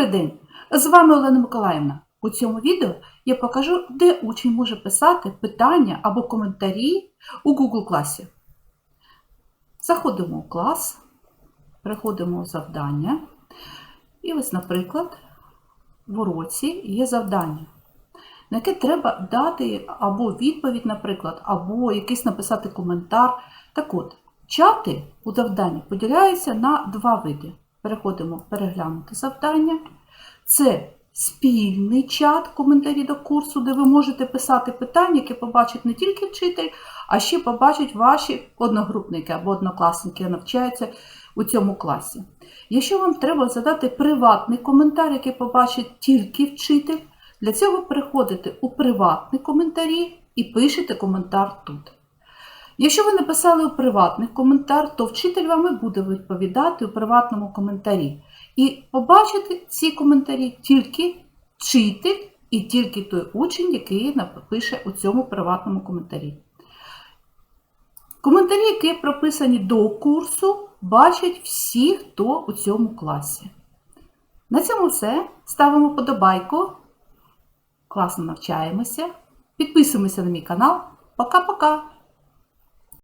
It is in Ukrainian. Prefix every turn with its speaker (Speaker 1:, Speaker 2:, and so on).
Speaker 1: Добрий день! З вами Олена Миколаївна. У цьому відео я покажу, де учень може писати питання або коментарі у Google класі. Заходимо у клас, переходимо у завдання. І ось, наприклад, в уроці є завдання, на яке треба дати або відповідь, наприклад, або якийсь написати коментар. Так от, чати у завданні поділяються на два види. Переходимо переглянути завдання. Це спільний чат, коментарі до курсу, де ви можете писати питання, які побачить не тільки вчитель, а ще побачать ваші одногрупники або однокласники, які навчаються у цьому класі. Якщо вам треба задати приватний коментар, який побачить тільки вчитель, для цього переходите у приватні коментарі і пишете коментар тут. Якщо ви написали у приватний коментар, то вчитель вам і буде відповідати у приватному коментарі. І побачити ці коментарі тільки вчитель і тільки той учень, який напише у цьому приватному коментарі. Коментарі, які прописані до курсу, бачать всі, хто у цьому класі. На цьому все. Ставимо подобайку. Класно навчаємося. Підписуємося на мій канал. Пока-пока!